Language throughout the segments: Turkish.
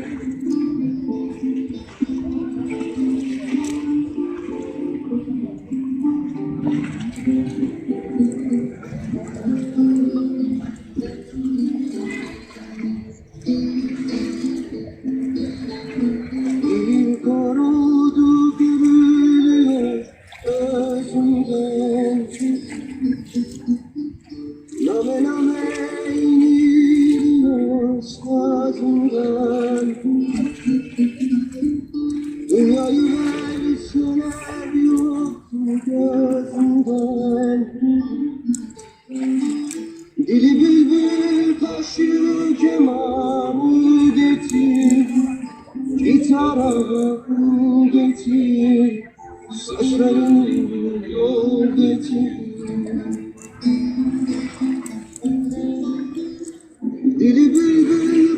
Thank you. Dünyayı verseler yoktu gözümden Dili bülbül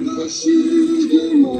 kaşı kemanı